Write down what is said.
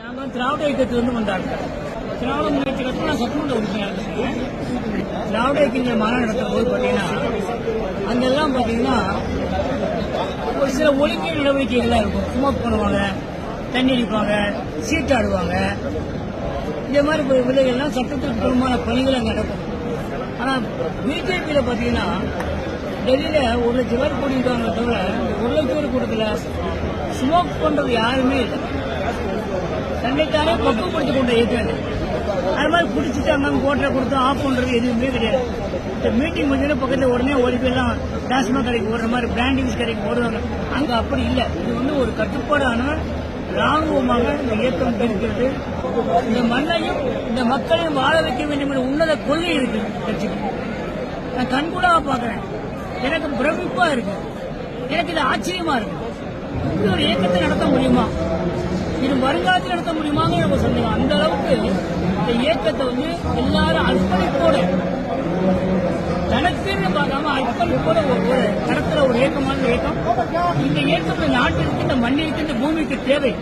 நாங்கள் திராவிட இயக்கத்திலிருந்து வந்தாங்க திராவிட முன்னேற்ற நான் சட்டமன்ற உறுப்பினர் இருக்கேன் திராவிட இயக்கங்கள் மாநாடு நடத்தும் போது பார்த்தீங்கன்னா அங்கெல்லாம் பார்த்தீங்கன்னா ஒரு சில ஒழுங்கு நடவடிக்கைகள்லாம் இருக்கும். ஸ்மோக் பண்ணுவாங்க தண்ணி அடிப்பாங்க சீட்டாடுவாங்க இந்த மாதிரி விலைகள்லாம் சட்டத்திற்கு புறமான பணிகள் அங்கே நடக்கும். ஆனால் பிஜேபியில் பார்த்தீங்கன்னா டெல்லியில் ஒரு லட்சம் பேர் கூட்டியிருக்காங்க தவிர ஒரு லட்சம் பேர் கூட்டத்தில் ஸ்மோக் பண்ணுறது யாருமே இல்லை. தன்னைத்தானே பக்குவப்படுத்தி கொண்ட கொண்டு இது. அது மாதிரி குடிச்சிட்டு அங்கே ஓட்டரை கொடுத்து ஆஃப் பண்றது எதுவுமே கிடையாது. இந்த மீட்டிங் முடிஞ்சோட பக்கத்தில் உடனே ஓடி போயெல்லாம் டாஸ்மாக் கடைக்கு ஓடுற மாதிரி பிராண்டிங்ஸ் கடைக்கு ஓடுவாங்க. அங்க அப்படி இல்லை. இது வந்து ஒரு கட்டுப்பாடான ராணுவமாக இந்த இயக்கம் இருக்கிறது இந்த மண்ணையும் இந்த மக்களையும் வாழ வைக்க வேண்டும் என்ற உன்னத கொள்கை இருக்கு கட்சிக்கு. நான் கண்கூடாக பார்க்குறேன். எனக்கு பிரமிப்பா இருக்கு. எனக்கு இது ஆச்சரியமா இருக்கு. இப்படி ஒரு இயக்கத்தை நடத்த முடியுமா? முடியுமாங்க நம்ம சந்தேகம் அந்த அளவுக்கு இந்த இயக்கத்தை வந்து எல்லாரும் அர்ப்பணிப்போட தனக்குன்னு பார்க்காம அர்ப்பணிப்போட ஒரு ஒரு ஒரு இயக்கமான இயக்கம். இந்த இயக்கம் இந்த நாட்டிற்கு இந்த மண்ணிற்கு இந்த பூமிக்கு தேவை.